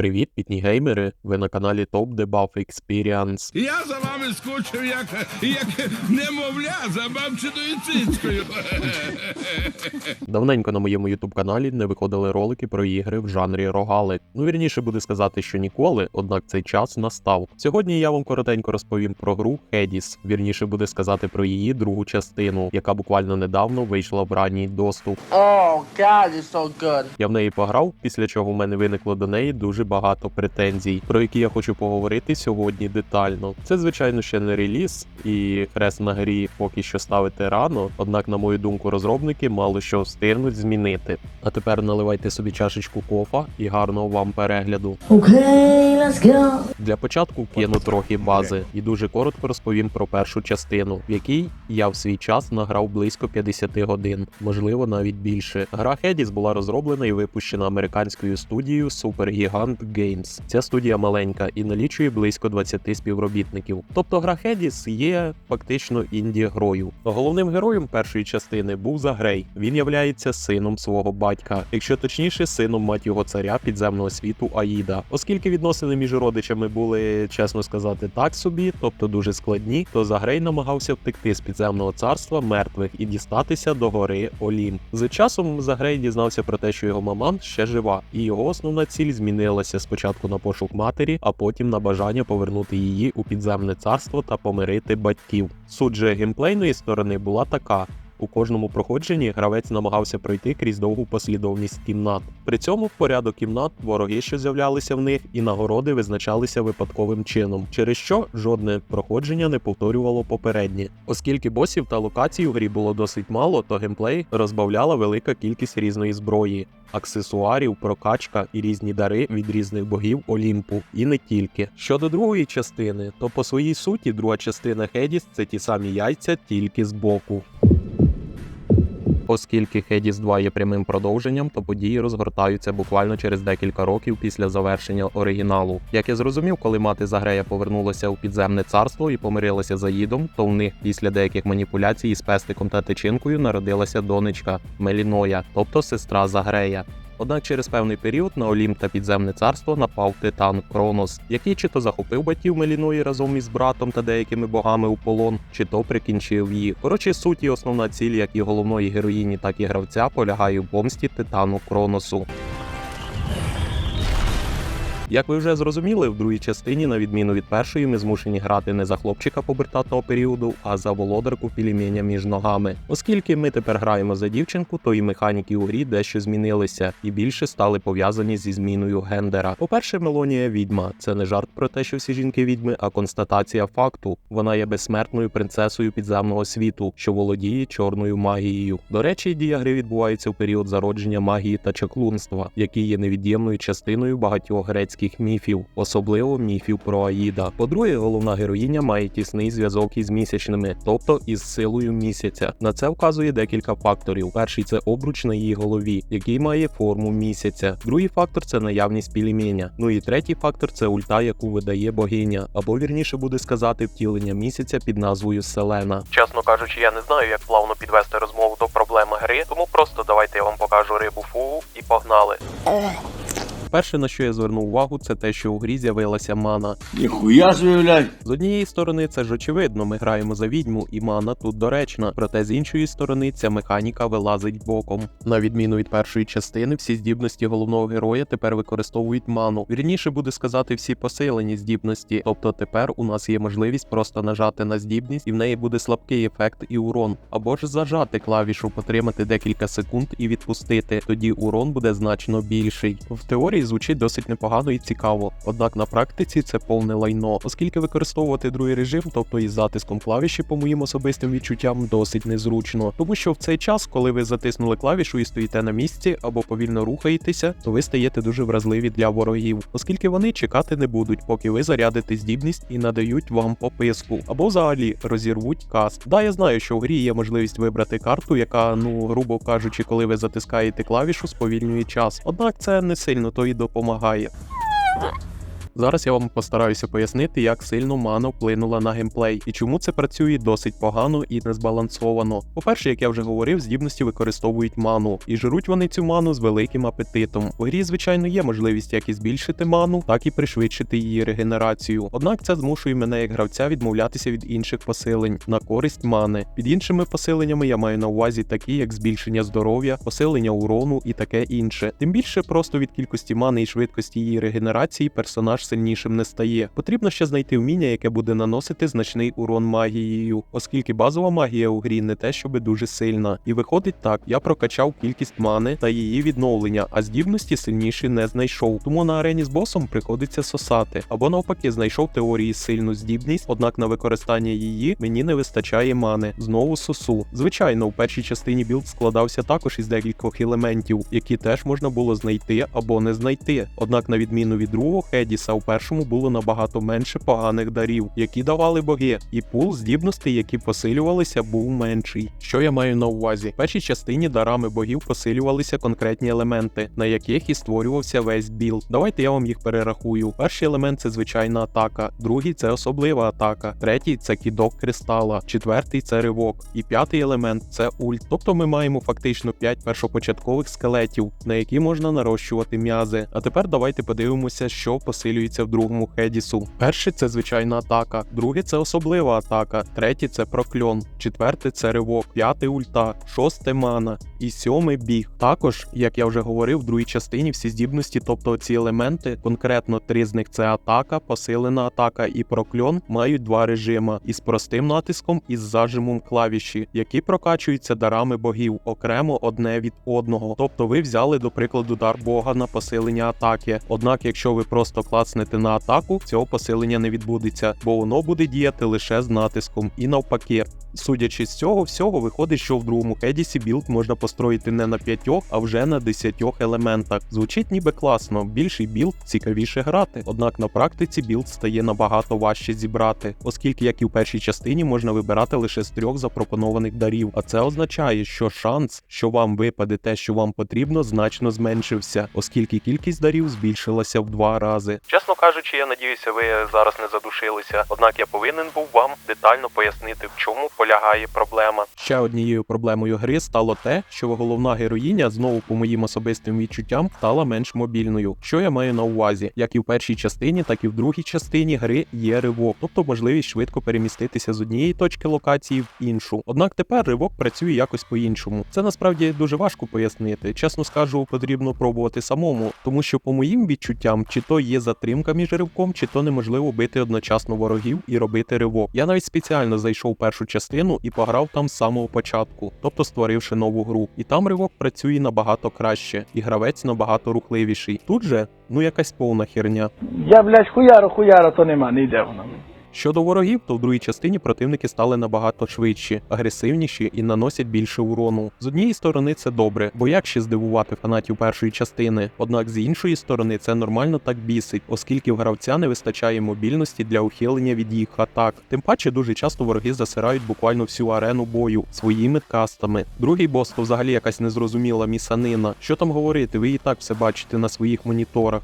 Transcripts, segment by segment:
Привіт, пітні геймери! Ви на каналі Top Debuff Experience. Я за вами скучив, як, як немовля за бабчиною цицькою. Давненько на моєму YouTube каналі не виходили ролики про ігри в жанрі рогалик. Ну вірніше буде сказати, що ніколи, однак цей час настав. Сьогодні я вам коротенько розповім про гру Hades. Вірніше буде сказати про її другу частину, яка буквально недавно вийшла в ранній доступ. Oh God, it's so good. Я в неї пограв, після чого в мене виникло до неї дуже багато претензій, про які я хочу поговорити сьогодні детально. Це, звичайно, ще не реліз, і хрест на грі поки що ставити рано. Однак, на мою думку, розробники мало що встигнуть змінити. А тепер наливайте собі чашечку кофа і гарного вам перегляду. Okay, let's go. Для початку кину трохи бази і дуже коротко розповім про першу частину, в якій я в свій час награв близько 50 годин, можливо навіть більше. Гра Hades була розроблена і випущена американською студією Supergigant Games. Ця студія маленька і налічує близько 20 співробітників. Тобто гра Hades є фактично інді-грою. Головним героєм першої частини був Загрей. Він являється сином свого батька, якщо точніше, сином мать його царя підземного світу Аїда. Оскільки відносини між родичами були, чесно сказати, так собі, тобто дуже складні, то Загрей намагався втекти з підземного царства мертвих і дістатися до гори Олім. З часом Загрей дізнався про те, що його маман ще жива, і його основна ціль змінилася спочатку на пошук матері, а потім на бажання повернути її у підземне царство та помирити батьків. Суть же геймплейної сторони була така. У кожному проходженні гравець намагався пройти крізь довгу послідовність кімнат. При цьому в порядок кімнат вороги, що з'являлися в них, і нагороди визначалися випадковим чином, через що жодне проходження не повторювало попереднє. Оскільки босів та локацій у грі було досить мало, то геймплей розбавляла велика кількість різної зброї. Аксесуарів, прокачка і різні дари від різних богів Олімпу, і не тільки. Щодо другої частини, то по своїй суті друга частина Хедіс це ті самі яйця, тільки збоку. Оскільки Хедіс 2 є прямим продовженням, то події розгортаються буквально через декілька років після завершення оригіналу. Як я зрозумів, коли мати Загрея повернулася у підземне царство і помирилася за їдом, то в них після деяких маніпуляцій з пестиком та тичинкою народилася донечка Меліноя, тобто сестра Загрея. Однак через певний період на Олімп та підземне царство напав титан Кронос, який чи то захопив батьків Меліної разом із братом та деякими богами у полон, чи то прикінчив її. Коротше, суть і основна ціль як і головної героїні, так і гравця полягає в помсті титану Кроносу. Як ви вже зрозуміли, в другій частині, на відміну від першої, ми змушені грати не за хлопчика побертатного періоду, а за володарку піліміння між ногами. Оскільки ми тепер граємо за дівчинку, то і механіки у грі дещо змінилися і більше стали пов'язані зі зміною гендера. По-перше, Мелонія відьма це не жарт про те, що всі жінки відьми, а констатація факту. Вона є безсмертною принцесою підземного світу, що володіє чорною магією. До речі, дія гри відбувається в період зародження магії та чаклунства, які є невід'ємною частиною багатьох грецьких міфів, особливо міфів про Аїда. По-друге, головна героїня має тісний зв'язок із місячними, тобто із силою місяця. На це вказує декілька факторів. Перший це обруч на її голові, який має форму місяця. Другий фактор це наявність піліміння. Ну і третій фактор це ульта, яку видає богиня, або вірніше буде сказати втілення місяця під назвою Селена. Чесно кажучи, я не знаю, як плавно підвести розмову до проблеми гри, тому просто давайте я вам покажу рибу фугу і погнали. Перше, на що я звернув увагу, це те, що у грі з'явилася мана. Ніхуя собі. З однієї сторони, це ж очевидно, ми граємо за відьму, і мана тут доречна. Проте з іншої сторони, ця механіка вилазить боком. На відміну від першої частини, всі здібності головного героя тепер використовують ману. Вірніше буде сказати всі посилені здібності. Тобто тепер у нас є можливість просто нажати на здібність, і в неї буде слабкий ефект і урон, або ж зажати клавішу, потримати декілька секунд і відпустити. Тоді урон буде значно більший. В теорії звучить досить непогано і цікаво. Однак на практиці це повне лайно, оскільки використовувати другий режим, тобто із затиском клавіші, по моїм особистим відчуттям, досить незручно. Тому що в цей час, коли ви затиснули клавішу і стоїте на місці або повільно рухаєтеся, то ви стаєте дуже вразливі для ворогів, оскільки вони чекати не будуть, поки ви зарядите здібність і надають вам пописку, або взагалі розірвуть каст. Да, я знаю, що в грі є можливість вибрати карту, яка, ну грубо кажучи, коли ви затискаєте клавішу, сповільнює час. Однак це не сильно то допомагає. Зараз я вам постараюся пояснити, як сильно мана вплинула на геймплей і чому це працює досить погано і незбалансовано. По-перше, як я вже говорив, здібності використовують ману, і жруть вони цю ману з великим апетитом. У грі, звичайно, є можливість як і збільшити ману, так і пришвидшити її регенерацію. Однак це змушує мене як гравця відмовлятися від інших посилень на користь мани. Під іншими посиленнями я маю на увазі такі, як збільшення здоров'я, посилення урону і таке інше. Тим більше просто від кількості мани і швидкості її регенерації персонаж сильнішим не стає. Потрібно ще знайти вміння, яке буде наносити значний урон магією, оскільки базова магія у грі не те, щоби дуже сильна. І виходить так, я прокачав кількість мани та її відновлення, а здібності сильніші не знайшов. Тому на арені з босом приходиться сосати, або навпаки, знайшов теорії сильну здібність, однак на використання її мені не вистачає мани. Знову сосу. Звичайно, у першій частині білд складався також із декількох елементів, які теж можна було знайти або не знайти. Однак, на відміну від другого Хедіса, у першому було набагато менше поганих дарів, які давали боги, і пул здібностей, які посилювалися, був менший. Що я маю на увазі? В першій частині дарами богів посилювалися конкретні елементи, на яких і створювався весь білд. Давайте я вам їх перерахую. Перший елемент це звичайна атака, другий це особлива атака, третій це кідок кристала, четвертий це ривок, і п'ятий елемент це ульт. Тобто ми маємо фактично 5 першопочаткових скелетів, на які можна нарощувати м'язи. А тепер давайте подивимося, що посилюється в другому Хедісу. Перший це звичайна атака, другий це особлива атака, третій це прокльон, четвертий це ривок, п'ятий ульта, шосте мана і сьомий біг. Також, як я вже говорив, в другій частині всі здібності, тобто ці елементи, конкретно три з них це атака, посилена атака і прокльон, мають два режима із простим натиском і з зажимом клавіші, які прокачуються дарами богів окремо одне від одного. Тобто ви взяли, до прикладу, дар бога на посилення атаки. Однак, якщо ви просто клацнете на атаку, цього посилення не відбудеться, бо воно буде діяти лише з натиском і навпаки. Судячи з цього всього, виходить, що в другому Хедісі білд можна построїти не на п'ятьох, а вже на десятьох елементах. Звучить ніби класно, більший білд цікавіше грати. Однак на практиці білд стає набагато важче зібрати, оскільки, як і в першій частині, можна вибирати лише з трьох запропонованих дарів. А це означає, що шанс, що вам випаде те, що вам потрібно, значно зменшився, оскільки кількість дарів збільшилася в два рази. Чесно кажучи, я надіюся, ви зараз не задушилися. Однак я повинен був вам детально пояснити, в чому полягає проблема. Ще однією проблемою гри стало те, що головна героїня знову по моїм особистим відчуттям стала менш мобільною. Що я маю на увазі? Як і в першій частині, так і в другій частині гри є ривок, тобто можливість швидко переміститися з однієї точки локації в іншу. Однак тепер ривок працює якось по-іншому. Це насправді дуже важко пояснити. Чесно скажу, потрібно пробувати самому, тому що, по моїм відчуттям, чи то є затримка між чи то неможливо бити одночасно ворогів і робити ривок. Я навіть спеціально зайшов першу частину і пограв там з самого початку, тобто створивши нову гру. І там ривок працює набагато краще, і гравець набагато рухливіший. Тут же ну якась повна херня. Я, блядь, хуяро, хуяро, то нема, не йде воно. Щодо ворогів, то в другій частині противники стали набагато швидші, агресивніші і наносять більше урону. З однієї сторони це добре, бо як ще здивувати фанатів першої частини. Однак з іншої сторони це нормально так бісить, оскільки в гравця не вистачає мобільності для ухилення від їх атак. Тим паче дуже часто вороги засирають буквально всю арену бою своїми кастами. Другий бос то взагалі якась незрозуміла місанина. Що там говорити, ви і так все бачите на своїх моніторах.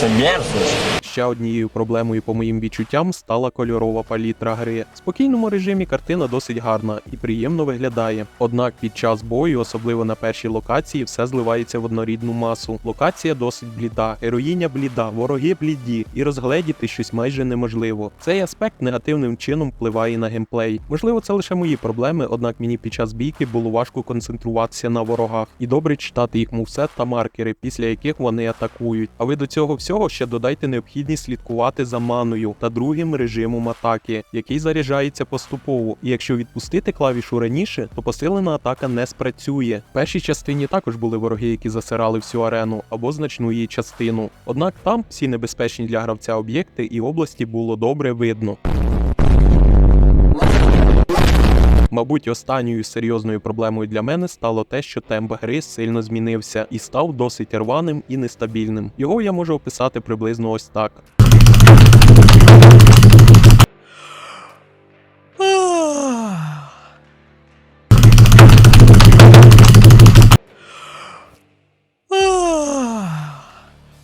Це мерзость. Ще однією проблемою, по моїм відчуттям, стала кольорова палітра гри. В спокійному режимі картина досить гарна і приємно виглядає. Однак під час бою, особливо на першій локації, все зливається в однорідну масу. Локація досить бліда, героїня бліда, вороги бліді, і розгледіти щось майже неможливо. Цей аспект негативним чином впливає на геймплей. Можливо, це лише мої проблеми, однак мені під час бійки було важко концентруватися на ворогах і добре читати їх мувсет та маркери, після яких вони атакують. А ви до цього всього ще додайте необхідність слідкувати за маною та другим режимом атаки, який заряджається поступово. І якщо відпустити клавішу раніше, то посилена атака не спрацює. В першій частині також були вороги, які засирали всю арену або значну її частину. Однак там всі небезпечні для гравця об'єкти і області було добре видно. Мабуть, останньою серйозною проблемою для мене стало те, що темп гри сильно змінився і став досить рваним і нестабільним. Його я можу описати приблизно ось так.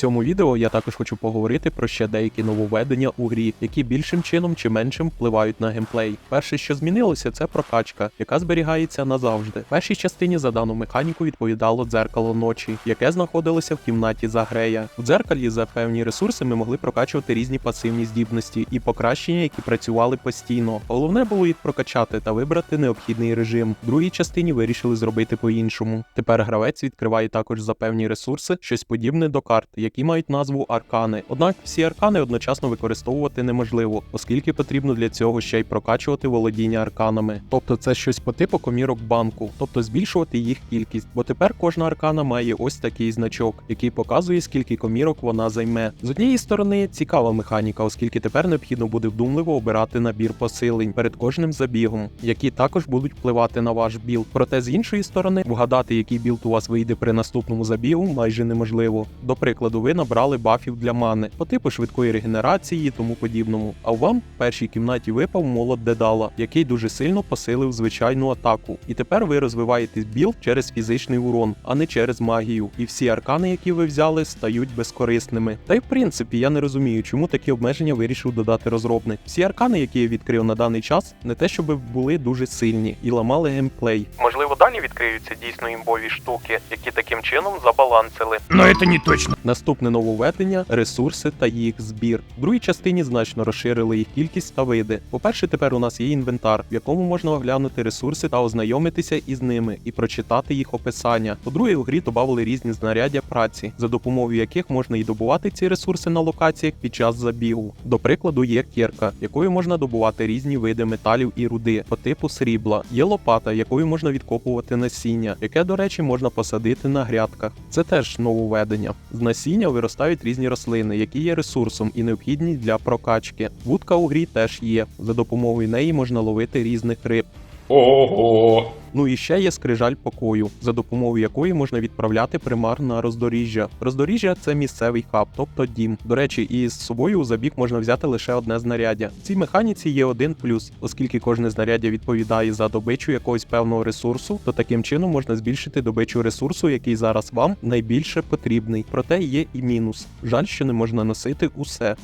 Цьому відео я також хочу поговорити про ще деякі нововведення у грі, які більшим чином чи меншим впливають на геймплей. Перше, що змінилося, це прокачка, яка зберігається назавжди. В першій частині за дану механіку відповідало дзеркало ночі, яке знаходилося в кімнаті Загрея. В дзеркалі за певні ресурси ми могли прокачувати різні пасивні здібності і покращення, які працювали постійно. Головне було їх прокачати та вибрати необхідний режим. В другій частині вирішили зробити по-іншому. Тепер гравець відкриває також за певні ресурси щось подібне до карт, які мають назву аркани. Однак всі аркани одночасно використовувати неможливо, оскільки потрібно для цього ще й прокачувати володіння арканами. Тобто це щось по типу комірок банку, тобто збільшувати їх кількість. Бо тепер кожна аркана має ось такий значок, який показує, скільки комірок вона займе. З однієї сторони цікава механіка, оскільки тепер необхідно буде вдумливо обирати набір посилень перед кожним забігом, які також будуть впливати на ваш білд. Проте з іншої сторони, вгадати, який білд у вас вийде при наступному забігу, майже неможливо. До прикладу, ви набрали бафів для мани по типу швидкої регенерації і тому подібному. А вам в першій кімнаті випав молот Дедала, який дуже сильно посилив звичайну атаку. І тепер ви розвиваєте білд через фізичний урон, а не через магію. І всі аркани, які ви взяли, стають безкорисними. Та й в принципі я не розумію, чому такі обмеження вирішив додати розробник. Всі аркани, які я відкрив на даний час, не те, щоб були дуже сильні і ламали геймплей. Можливо, далі відкриються дійсно імбові штуки, які таким чином забалансили. Но это не точно. Наступне нововведення ресурси та їх збір. В другій частині значно розширили їх кількість та види. По-перше, тепер у нас є інвентар, в якому можна оглянути ресурси та ознайомитися із ними і прочитати їх описання. По-друге, у грі додали різні знаряддя праці, за допомогою яких можна і добувати ці ресурси на локаціях під час забігу. До прикладу, є кірка, якою можна добувати різні види металів і руди по типу срібла. Є лопата, якою можна відкопувати насіння, яке, до речі, можна посадити на грядках. Це теж нововведення. З насіння виростають різні рослини, які є ресурсом і необхідні для прокачки. Вудка у грі теж є. За допомогою неї можна ловити різних риб. Ого. Ну і ще є скрижаль покою, за допомогою якої можна відправляти примар на роздоріжжя. Роздоріжжя це місцевий хаб, тобто дім. До речі, і з собою у забіг можна взяти лише одне знаряддя. В цій механіці є один плюс, оскільки кожне знаряддя відповідає за добичу якогось певного ресурсу, то таким чином можна збільшити добичу ресурсу, який зараз вам найбільше потрібний. Проте є і мінус. Жаль, що не можна носити усе.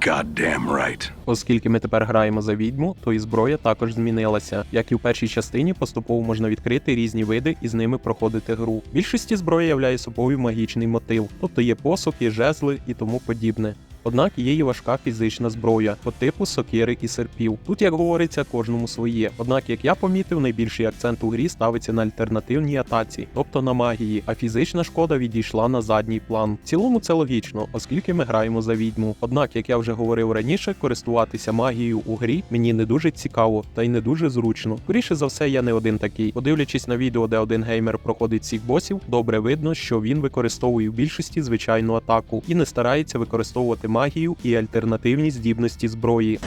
Goddamn right. Оскільки ми тепер граємо за відьму, то і зброя також змінилася. Як і в першій частині, поступово можна відкрити різні види і з ними проходити гру. Більшості зброї являє собою магічний мотив, тобто є посохи, жезли і тому подібне. Однак є і важка фізична зброя по типу сокири і серпів. Тут, як говориться, кожному своє. Однак, як я помітив, найбільший акцент у грі ставиться на альтернативній атаці, тобто на магії, а фізична шкода відійшла на задній план. В цілому це логічно, оскільки ми граємо за відьму. Однак, як я вже говорив раніше, користуватися магією у грі мені не дуже цікаво та й не дуже зручно. Скоріше за все, я не один такий. Подивлячись на відео, де один геймер проходить всіх босів, добре видно, що він використовує в більшості звичайну атаку і не старається використовувати магію і альтернативні здібності зброї.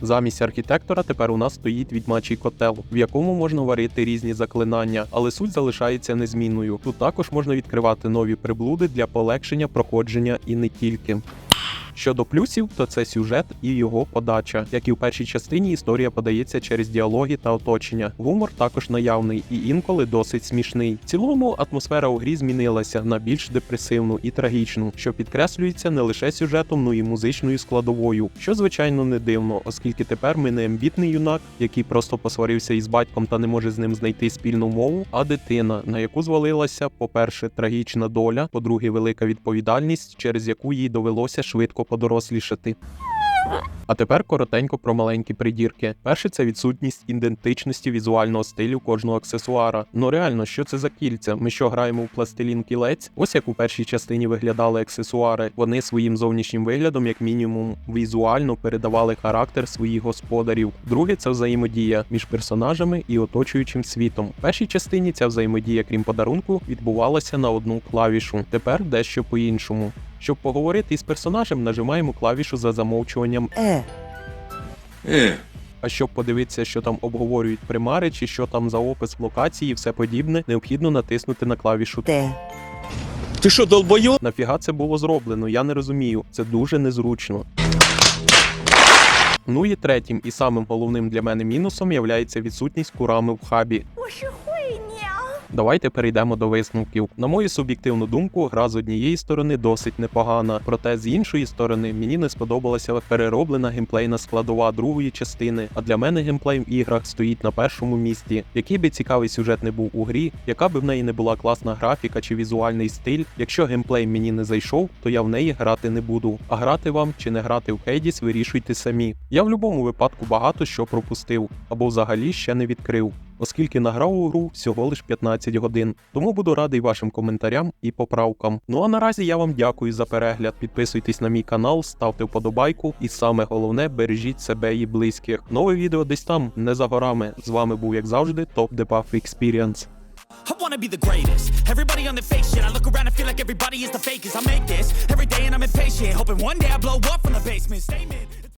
Замість архітектора тепер у нас стоїть відьмачий котел, в якому можна варити різні заклинання, але суть залишається незмінною. Тут також можна відкривати нові приблуди для полегшення проходження і не тільки. Щодо плюсів, то це сюжет і його подача. Як і в першій частині, історія подається через діалоги та оточення. Гумор також наявний і інколи досить смішний. В цілому атмосфера у грі змінилася на більш депресивну і трагічну, що підкреслюється не лише сюжетом, но й музичною складовою, що звичайно не дивно, оскільки тепер ми не амбітний юнак, який просто посварився із батьком та не може з ним знайти спільну мову, а дитина, на яку звалилася, по-перше, трагічна доля, по-друге, велика відповідальність, через яку їй довелося швидко подорослішати. А тепер коротенько про маленькі придірки. Перше це відсутність ідентичності візуального стилю кожного аксесуара. Ну реально, що це за кільця? Ми що граємо в пластилін кілець? Ось як у першій частині виглядали аксесуари. Вони своїм зовнішнім виглядом, як мінімум, візуально передавали характер своїх господарів. Друге це взаємодія між персонажами і оточуючим світом. В першій частині ця взаємодія, крім подарунку, відбувалася на одну клавішу. Тепер дещо по-іншому. Щоб поговорити із персонажем, нажимаємо клавішу за замовчуванням Э, а щоб подивитися, що там обговорюють примари, чи що там за опис локації і все подібне, необхідно натиснути на клавішу Т. Ты что, долбоёб? Нафіга це було зроблено? Я не розумію. Це дуже незручно. Ну і третім і самим головним для мене мінусом являється відсутність курами в хабі. Давайте перейдемо до висновків. На мою суб'єктивну думку, гра з однієї сторони досить непогана, проте з іншої сторони мені не сподобалася перероблена геймплейна складова другої частини. А для мене геймплей в іграх стоїть на першому місці. Який би цікавий сюжет не був у грі, яка би в неї не була класна графіка чи візуальний стиль, якщо геймплей мені не зайшов, то я в неї грати не буду. А грати вам чи не грати в Хейдіс вирішуйте самі. Я в будь-якому випадку багато що пропустив або взагалі ще не відкрив. Оскільки награв у гру всього лиш 15 годин, тому буду радий вашим коментарям і поправкам. Ну а наразі я вам дякую за перегляд. Підписуйтесь на мій канал, ставте вподобайку, і саме головне бережіть себе і близьких. Нове відео десь там, не за горами. З вами був, як завжди, Топ Debuff Experience. I wanna be the greatest. Everybody on the fake shit. I look around and feel like everybody is the fakest. I make this every day and I'm impatient. Hoping one day I blow up from the basement. Statement.